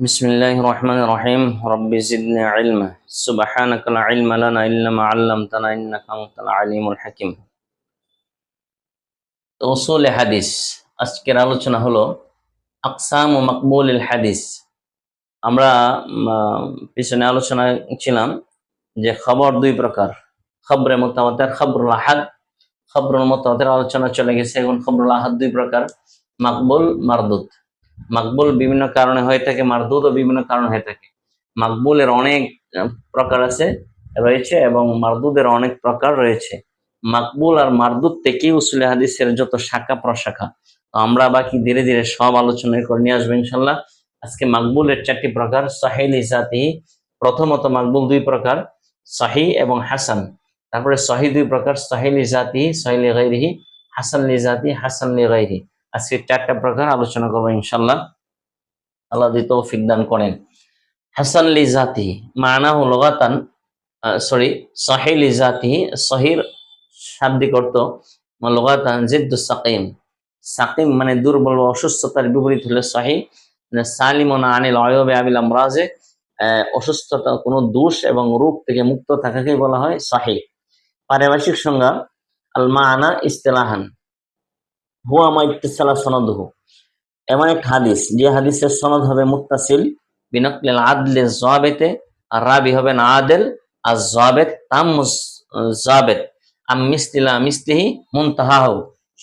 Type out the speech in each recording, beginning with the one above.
بسم الله الرحمن الرحيم رب زدنا علما سبحانك لا علم لنا إلا ما علمتنا إنك أنت العليم الحكيم উসুল হাদিস আজকের আলোচনা হলো আকসাম ও মকবুল হাদিস আমরা উম, আহ, পিছনে আলোচনা ছিলাম যে খবর দুই প্রকার খবরে মোতামতের খবরুল আহাদ খবরুল মোতামতের আলোচনা চলে গেছে এখন খবরুল আহাদ দুই প্রকার মাকবুল মারদুদ মাকবুল বিভিন্ন কারণে হয়ে থাকে, মারদুদও বিভিন্ন কারণে হয়ে থাকে। মাকবুলের অনেক প্রকার আছে, রয়েছে এবং মারদুদের অনেক প্রকার রয়েছে। মাকবুল আর মারদুদ থেকে উসুলে হাদিসের যত শাখা প্রশাখা আমরা বাকি ধীরে ধীরে সব আলোচনা করে নিয়ে আসব ইনশাল্লাহ। আজকে মাকবুলের চারটি প্রকার সাহিল ইসাতি প্রথমত মাকবুল দুই প্রকার সাহি এবং হাসান। তারপরে সহি দুই প্রকার সাহিল ইজাতি সহিল গাইরিহি হাসান লিজাতি, হাসান লি গাইরি আজকে চারটা প্রকার আলোচনা করব ইনশাল্লাহ আল্লাহ দি তৌফিক দান করেন। হাসান লিজাতি মানা হলো গাতান সরি সহি লিজাতি সহির শাব্দিক অর্থ লগাতান জিদ্দু সাকিম। সাকিম মানে দুর্বল অসুস্থতার বিপরীত হলে সহি। মানে সালিমনা আনিল অয়বে আবিল আমরাজে অসুস্থতা কোনো দোষ এবং রোগ থেকে মুক্ত থাকাকে বলা হয় সহি। পারিভাষিক সংজ্ঞা আল মানা ইস্তেলাহান। হুয়া মা ইত্তিসালা সনদহু। এমন এক হাদিস, যে হাদিসের সনদ হবে মুত্তাসিল বিনকলিল আদলে জবাবেতে আর রাবি হবেন আদেল, আর জবাবেত তাম জাবেদ আম মিস্তিলা মিস্তিহি মুনতাহাহু।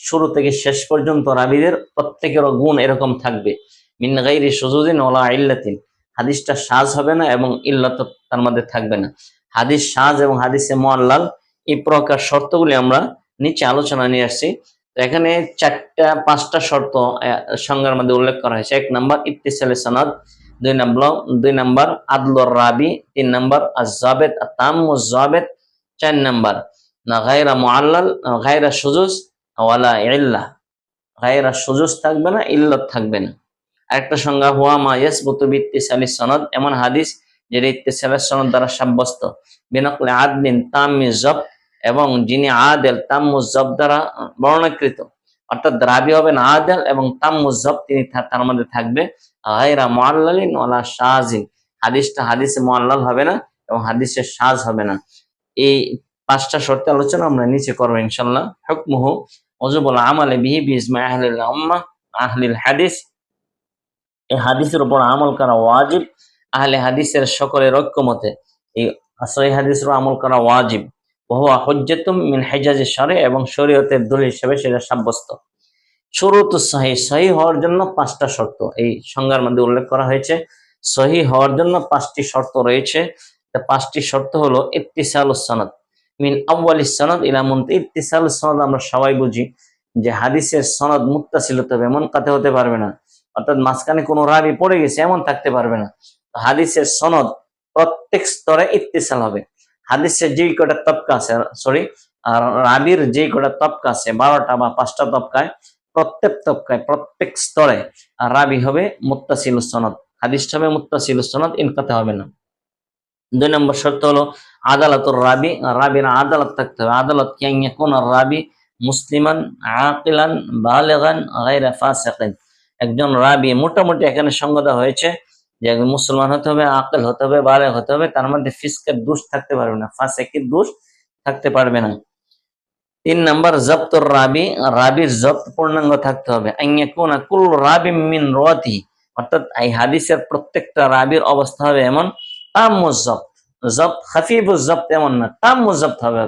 শুরু থেকে শেষ পর্যন্ত রাবিদের প্রত্যেকের গুণ এরকম থাকবে। মিন গাইরি সুজুদিন ওলা ইল্লাতিন। হাদিসটা সাজ হবে না এবং ইল্লাত তার মধ্যে থাকবে না। হাদিস সাজ এবং হাদিসে মোয়াল্লাল এই প্রকার শর্তগুলি আমরা নিচে আলোচনা নিয়ে আসছি। এখানে চারটা, পাঁচটা শর্ত সংজ্ঞার মধ্যে উল্লেখ করা হয়েছে। এক নাম্বার, ইত্তিসালে সনদ। দুই নাম্বার দুই নাম্বার, আদলুর রাবি। তিন নাম্বার আজাবেদ তাম জাবেদ। চার নাম্বার সুজুজ ওয়ালা সুজুজ থাকবে না, ইল্লত থাকবে না। আরেকটা সংজ্ঞা, হুয়া মা ইয়াসবুতু বিত্তিসালি সনদ। এমন হাদিস যেটা ইত্তিসালের সনদ দ্বারা সাব্যস্ত। বিনকলে আদলিন তাম্মি জব এবং যিনি আদেল তাম্মু জব দ্বারা বর্ণকৃত, অর্থাৎ রাবি হবেন আদেল এবং তাম্মু জব তিনি তার মধ্যে থাকবে, গায়রা মুআল্লালিন ওয়ালা শাজিন হাদিসটা হাদিসে মুআল্লাল হবে না এবং হাদিসে সাজ হবে না। এই পাঁচটা শর্তে আলোচনা আমরা নিচে করব ইনশাল্লাহ হুকমুহু ওজুবুল আমালে বিহি বিজমা আহলিল আহলিল হাদিস। এই হাদিসের উপর আমল করা ওয়াজিব, আহলে হাদিসের সকলের ঐক্যমতে। এই সহি হাদিসের আমল করা ওয়াজিব। বহুয়া হজ্জাতুম মিন হেজাজ সারে এবং শরীয়তের দলিল হিসেবে সেটা সাব্যস্ত। শুরুত সহি সহি হওয়ার জন্য পাঁচটা শর্ত এই সংজ্ঞার মধ্যে উল্লেখ করা হয়েছে। সহি হওয়ার জন্য পাঁচটি শর্ত রয়েছে। পাঁচটি শর্ত হলো ইত্তিসাল সনদ। মিন আউ্বাল সনদ ইলা মুনতে। ইত্তিসাল সনদ আমরা সবাই বুঝি যে হাদিসের সনদ মুত্তাসিল হতে হবে এমন কাতে হতে পারবে না। অর্থাৎ মাঝখানে কোনো রাবি পড়ে গেছে, এমন থাকতে পারবে না। হাদিসের সনদ প্রত্যেক স্তরে ইত্তিসাল হবে। হাদিসের যেই কটা তবকা আছে সরি আর রাবির যেই কটা তবকা আছে, বারোটা বা পাঁচটা তবকায়, প্রত্যেক তবকায়, প্রত্যেক স্তরে রাবি হবে মুত্তাসিল সনদ। হাদিসটা হবে মুত্তাসিল সনদ, ইনকাতে হবে না। দুই নম্বর শর্ত হলো আদালতুর রাবি, রাবির আদালত থাকতে হবে। আদালত কি কোন? রাবি মুসলিমান, আকিলান, বালেগান, গায়রা ফাসিকিন। একজন রাবি মোটামুটি এখানে সঙ্গ দেওয়া হয়েছে। যে একজন মুসলমান হতে হবে, আকেল হতে হবে, বালেগ হতে হবে, তার মধ্যে ফিসকের দোষ থাকতে পারবে না, ফাসেকের দোষ থাকতে পারবে না। তিন নাম্বার, জব্তর রাবি, রাবির জব্ত পূর্ণাঙ্গ থাকতে হবে। কুল রাবি মিন অর্থাৎ এই হাদিসের প্রত্যেকটা রাবির অবস্থা হবে এমন তাম জব্ত। জব্ত জব্ত এমন না তাম জব্ত হবে।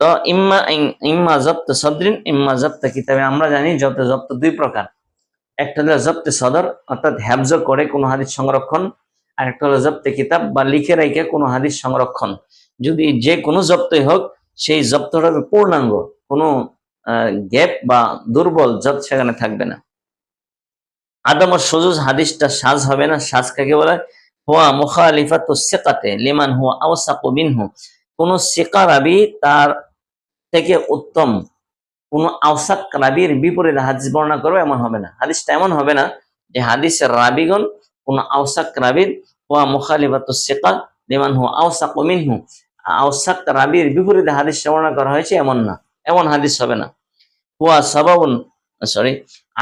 তো ইম্মা ইম্মা জব্ত সদরিন, ইম্মা জব্ত কিতাবে আমরা জানি, জব্ত জব্ত দুই প্রকার। একটা হলো জব্তে সদর, অর্থাৎ হ্যাবজ করে কোনো হাদিস সংরক্ষণ, আর একটা হলো জব্তে কিতাব, বা লিখে রেখে কোনো হাদিস সংরক্ষণ। যদি যে কোনো জব্তই হোক, সেই জব্তটা হবে পূর্ণাঙ্গ, কোনো গ্যাপ বা দুর্বল জব সেখানে থাকবে না। আদম ও সজুজ হাদিসটা সাজ হবে না, সাজ কাকে বলে? হুয়া মুখালিফা তো সেকাতে লিমান হুয়া আওসাকু মিনহু। কোন সেকা রাবি তার থেকে উত্তম কোন আওসাক রাবির বিপরীত হাদিস বর্ণনা করবে এমন হবে না। হাদিসটা এমন হবে না যে হাদিসের রাবিগণ কোন আওসাক রাবির হুয়া মুখালিফা তো সেকা লিমান হুয়া আওসাকু মিনহু। আওসাক রাবির বিপরীতে হাদিস বর্ণনা করা হয়েছে এমন না। এমন হাদিস হবে না। হুয়া সাবাবুন, সরি,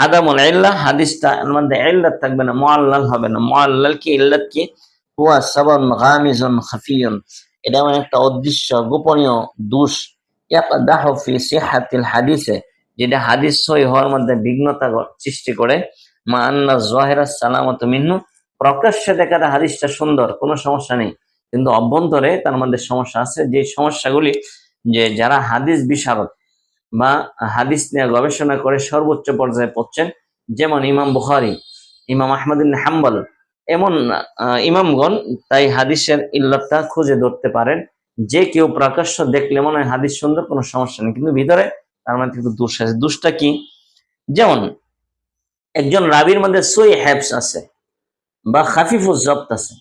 আদামুল ইল্লাহ হাদিসটা এর মধ্যে ইল্লাত থাকবে না, মুআল্লাল হবে না। মুআল্লাল কি, ইল্লাত কি? হুয়া সাবান গামিজুন খাফিয়ুন। এটা মানে একটা অদৃশ্য, গোপনীয় দোষ ইয়াকদাহু ফি সিহাতিল হাদিসে, যেটা হাদিস সহি হওয়ার মধ্যে বিঘ্নতা সৃষ্টি করে। মা আন্না জাহিরা সালামত মিন্নু প্রকাশ্যে দেখাটা হাদিসটা সুন্দর, কোনো সমস্যা নেই। কিন্তু অভ্যন্তরে তার মধ্যে সমস্যা আছে, যে সমস্যাগুলি, যে যারা হাদিস বিশারদ বা হাদিস নিয়ে গবেষণা করে সর্বোচ্চ পর্যায়ে পড়ছেন, যেমন ইমাম বুখারি, ইমাম আহমদ ইবনে হাম্বল, এমন ইমামগণ তাই হাদিসের ইল্লতটা খুঁজে ধরতে পারেন। যে কেউ প্রকাশ্য দেখলে মনে হয় হাদিস সুন্দর, কোনো সমস্যা নেই। কিন্তু ভিতরে তার মধ্যে কিন্তু দোষ আছে। দোষটা কি? যেমন একজন রাবির মধ্যে সই হ্যাপস আছে বা খাফিফুজ জব্ত আছে।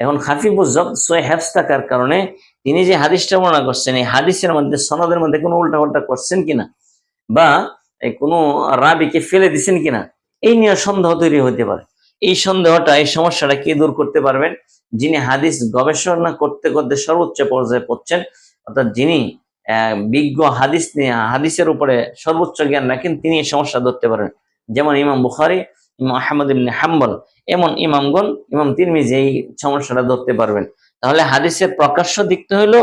এখন হাফিবুজ জব্দ সই হ্যাপস থাকার কারণে তিনি যে হাদিসটা বর্ণনা করছেন, এই হাদিসের মধ্যে, সনদের মধ্যে কোনো উল্টা পাল্টা করছেন কিনা বা কোনো রাবিকে ফেলে দিছেন কিনা, এই নিয়ে সন্দেহ তৈরি হতে পারে। এই সন্দেহটা, এই সমস্যাটা কে দূর করতে পারবেন? যিনি হাদিস গবেষণা করতে করতে সর্বোচ্চ পর্যায়ে পড়ছেন, অর্থাৎ যিনি বিজ্ঞ হাদিস নিয়ে, হাদিসের উপরে সর্বোচ্চ জ্ঞান রাখেন, তিনি এই সমস্যা ধরতে পারেন যেমন ইমাম বুখারি, ইমাম আহমদ ইবনে হাম্বল, এমন ইমামগণ, ইমাম তিরমিজি এই সমস্যাটা ধরতে পারবেন। তাহলে হাদিসের প্রকাশ্য দিকটা হইল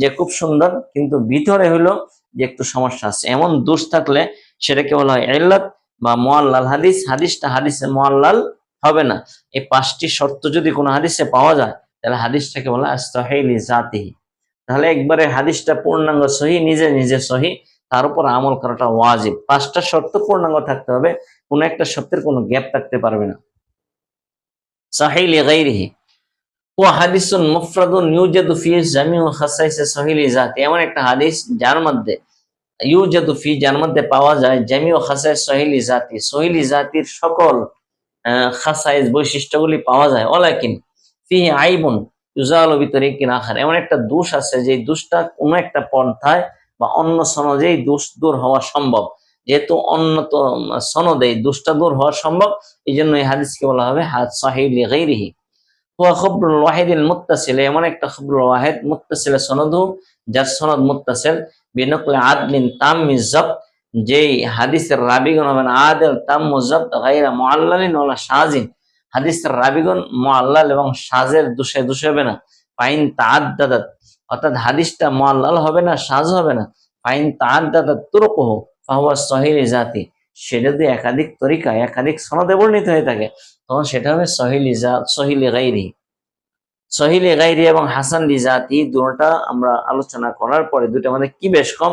যে খুব সুন্দর, কিন্তু ভিতরে হইল যে একটু সমস্যা আছে। এমন দোষ থাকলে সেটাকে বলা হয় ইল্লাত বা মোয়াল্লাল হাদিস। হাদিসটা হাদিসে মোয়াল্লাল হবে না। এই পাঁচটি শর্ত যদি কোনো হাদিসে পাওয়া যায়, তাহলে হাদিসটাকে বলা সহিলি জাতিহি। তাহলে একবারে হাদিসটা পূর্ণাঙ্গ সহি নিজে নিজে সহি তার উপর আমল করাটা ওয়াজিব। পাঁচটা শর্ত পূর্ণাঙ্গ থাকতে হবে, কোনো একটা শর্তের কোনো গ্যাপ থাকতে পারবে না। গাইরিহি ও হাদিসুন ফি সহিলি জাতি। এমন একটা হাদিস যার মধ্যে, ইউজাদু ফি, যার মধ্যে পাওয়া যায় জামিউ খাসাইস সহিলি জাতি। সহিলি জাতির সকল আহ, খাসাইস বৈশিষ্ট্যগুলি পাওয়া যায়। ওলাকিন ফি আইবুন আখার। এমন একটা দোষ আছে যে দোষটা কোনো একটা পন্থায় বা অন্য সনদেই দোষ দূর হওয়া সম্ভব। যেহেতু অন্য সনদে দোষটা দূর হওয়া সম্ভব এই জন্য এই হাদিসকে বলা হবে হাত সাহিলি গাইরিহি হুয়া খবরুল ওয়াহিদিল মুত্তাসিল। এমন একটা খবরুল ওয়াহিদ মুত্তাসিল সনদু যার সনদ মুত্তাসিল বিনকলে আদলিন তাম মিজাব যেই হাদিসের রাবিগণ হবেন আদেল তাম মুজাব গাইরা মুআল্লালিন ওয়ালা শাজিন। হাদিসের রাবিগণ মুআল্লাল এবং শাজের দোষে দোষে হবে না। ফাইন তাআদ্দাদাত, অর্থাৎ হাদিসটা মুআল্লাল হবে না শাজ হবে না। ফাইন তাআদ্দাদাত তুরুকুহু, ফাহুয়া সহিলি জাতি সেটা যদি একাধিক তরিকা একাধিক সনদে বর্ণিত হয়ে থাকে, তখন সেটা হবে সহিলি জাত সহিলি গাইরি সহিলি গাইরি এবং হাসান লিজাতি দুটোটা আমরা আলোচনা করার পরে দুটো আমাদের কি বেশ কম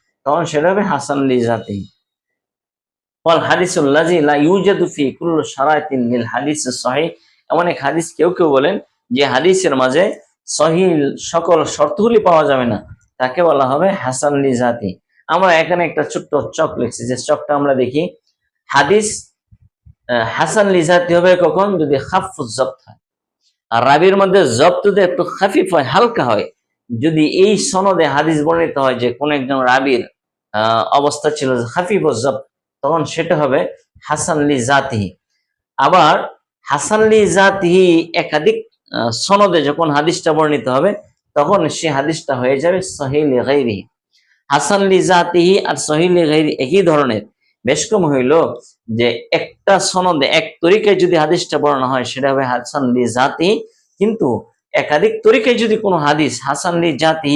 তখন সেটা হবে হাসান লি জাতি ওয়াল হাদিসুল লাজি, লা ইউজাদু ফি কুল্লু শারাইতিন লিল হাদিস সহিহ এমন এক হাদিস কেউ কেউ বলেন যে হাদিসের মাঝে সহিল সকল শর্তগুলি পাওয়া যাবে না। তাকে বলা হবে হাসান লি জাতি আমরা এখানে একটা ছোট্ট চক লিখছি, যে চকটা আমরা দেখি। হাদিস হাসান লিজাতি হবে কখন? যদি খাফুজ জব্ত হয়। আর রাবির মধ্যে জব্ত যদি একটু খাফিফ হয়, হালকা হয়, যদি এই সনদে হাদিস বর্ণিত হয় যে কোন একজন রাবির অবস্থা ছিল খাফিফ জব্ত তখন সেটা হবে হাসানলি জাতিহি। আবার হাসানলি জাতিহি একাধিক সনদে যখন হাদিসটা বর্ণিত হবে, তখন সে হাদিসটা হয়ে যাবে সহিলি গাইরি হাসান লি জাতিহি আর সহিলি গাইরি একই ধরনের। বেশ কম হইল যে একটা সনদে এক তরিকায় যদি হাদিসটা বর্ণনা হয়, সেটা হবে হাসান লি জাতি কিন্তু একাধিক তরিকায় যদি কোনো হাদিস হাসান লি জাতি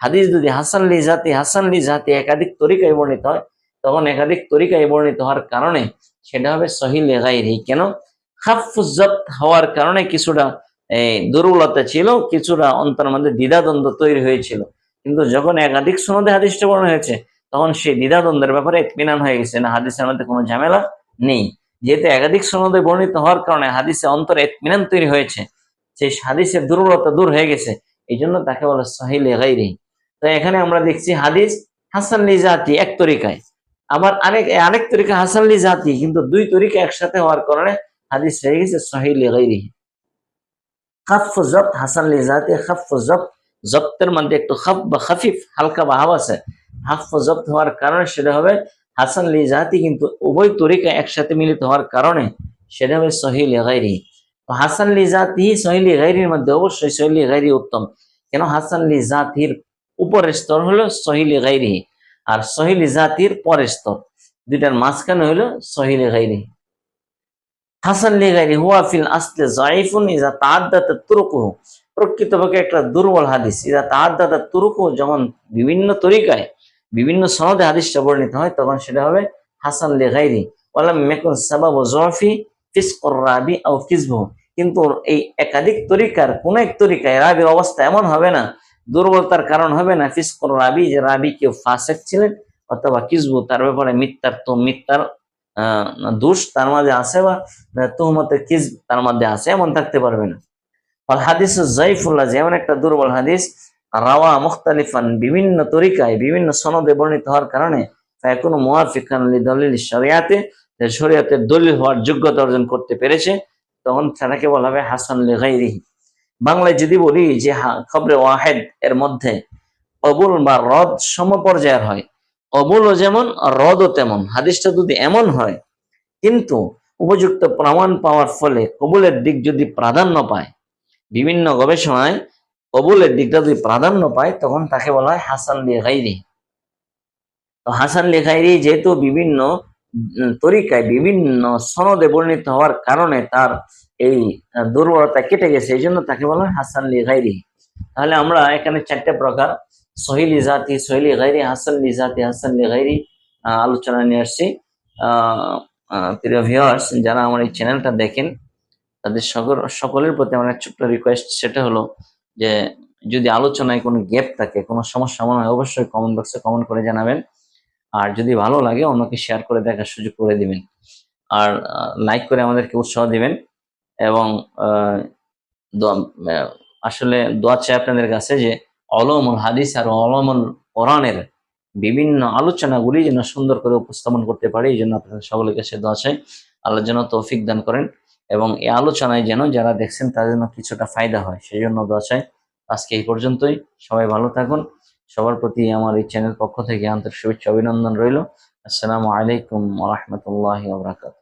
হাদিস যদি হাসান লি জাতি, হাসান লি জাতি একাধিক তরিকায় বর্ণিত হয়, তখন একাধিক তরিকায় বর্ণিত হওয়ার কারণে সেটা হবে সহিল গাইরি কেন? খাফুজত হওয়ার কারণে কিছুটা দুর্বলতা ছিল, কিছুটা অন্তর মধ্যে দ্বিধাদ্বন্দ্ব তৈরি হয়েছিল। কিন্তু যখন একাধিক সনদে হাদিসটা বর্ণনা হয়েছে, তখন সেই দ্বিধাদ্বন্দ্বের ব্যাপারে ইতমিনান হয়ে গেছে না হাদিসের মধ্যে কোনো ঝামেলা নেই। যেহেতু একাধিক সনদে বর্ণিত হওয়ার কারণে হাদিসে অন্তরে ইতমিনান তৈরি হয়েছে, সেই হাদিসের দুর্বলতা দূর হয়ে গেছে এই জন্য তাকে বলে সাহিল গাইরি এখানে আমরা দেখছি হাদিস হাসান লিজাতি এক তরিকায়। আবার আরেক আরেক তরিকা হাসানলি জাতি, কিন্তু দুই তরিকা একসাথে হওয়ার কারণে হাদিস হয়ে গেছে সহিলি জাতি হাফ জব্ত হওয়ার কারণে সেটা হবে হাসান লি জাতি, কিন্তু উভয় তরিকা একসাথে মিলিত হওয়ার কারণে সেটা হবে সহিল গাইরি হাসান লি জাতি সহিলি গাইরির মধ্যে অবশ্যই সহিলি গাইরি উত্তম। কেন হাসান লি জাতির উপরের স্তর হলো সহিলি গাইরি আর সহিলি জাতির পরের স্তর। দুইটার মাঝখানে হলো সহিলি গাইরি হাসান লি গাইরি হুয়া ফিল আসলে জাইফুন ইজা প্রকৃতপক্ষে একটা দুর্বল হাদিস, ইজা যখন বিভিন্ন তরিকায়, বিভিন্ন সনদে হাদিসটা বর্ণিত হয়, তখন সেটা হবে হাসান লি গাইরি ওয়ালাম মেকুন সাবাবু জফি ফিসকুর রাবি আও কিসবু কিন্তু এই একাধিক তরিকার কোন এক তরিকায় রাবির অবস্থা এমন হবে না দুর্বলতার কারণ হবে না। ফিসকুর রাবি, যে রাবি কেউ ফাসেক ছিলেন, অথবা কিসবু, তার ব্যাপারে মিথ্যার তো মিথ্যার দোষ তার মাঝে আছে বা তুহমতে কিস তার মধ্যে আছে, এমন থাকতে পারবে না। আর হাদিস যেমন একটা দুর্বল হাদিস, রাওয়া মুখতালিফান, বিভিন্ন তরিকায়, বিভিন্ন সনদে বর্ণিত হওয়ার কারণে এখন মুয়াফিকান দলিল শরিয়াতে শরিয়াতের দলিল হওয়ার যোগ্যতা অর্জন করতে পেরেছে, তখন সেটাকে বলা হবে হাসান লেগাইরিহি বাংলায় যদি বলি যে হা- খবরে ওয়াহেদ এর মধ্যে অবুল বা রদ সমপর্যায়ের হয়। অবুলও যেমন, রদও তেমন। হাদিসটা যদি এমন হয়, কিন্তু উপযুক্ত প্রমাণ পাওয়ার ফলে কবুলের দিক যদি প্রাধান্য পায়, বিভিন্ন গবেষণায় কবুলের দিকটা যদি প্রাধান্য পায়, তখন তাকে বলা হয় হাসান লেগাইরি তো হাসান লেখাইরি যেহেতু বিভিন্ন তরিকায় বিভিন্ন সনদে বর্ণিত হওয়ার কারণে তার এই দুর্বলতা কেটে গেছে, এই জন্য তাকে বলা হয় হাসান লিগাইরি তাহলে আমরা এখানে চারটে প্রকার, সহিলি জাতি, সহিলি গাইরি হাসান লি জাতি, হাসান লি গাইরি আলোচনা নিয়ে আসছি। প্রিয় ভিউয়ার্স যারা আমার এই চ্যানেলটা দেখেন, তাদের সকল, সকলের প্রতি আমার ছোট্ট রিকোয়েস্ট সেটা হলো যে, যদি আলোচনায় কোনো গ্যাপ থাকে, কোনো সমস্যা মনে হয়, অবশ্যই কমেন্ট বক্সে কমেন্ট করে জানাবেন। আর যদি ভালো লাগে, অন্যকে শেয়ার করে দেখার সুযোগ করে দিবেন। আর লাইক করে আমাদেরকে উৎসাহ দিবেন। এবং আসলে দোয়া চাই আপনাদের কাছে যে অলমুল হাদিস আর অলমুল কোরআনের বিভিন্ন আলোচনাগুলি যেন সুন্দর করে উপস্থাপন করতে পারি, এই জন্য আপনাদের সকলের কাছে দোয়া চাই। আল্লাহ যেন তৌফিক দান করেন এবং এই আলোচনায় যেন যারা দেখছেন তাদের জন্য কিছুটা ফায়দা হয়, সেই জন্য দোয়া চাই। আজকে এই পর্যন্তই, সবাই ভালো থাকুন। সবার প্রতি আমার এই চ্যানেল পক্ষ থেকে আন্তরিক শুভেচ্ছা, অভিনন্দন রইল। আসসালামু আলাইকুম রহমতুল্লাহ বরাকাত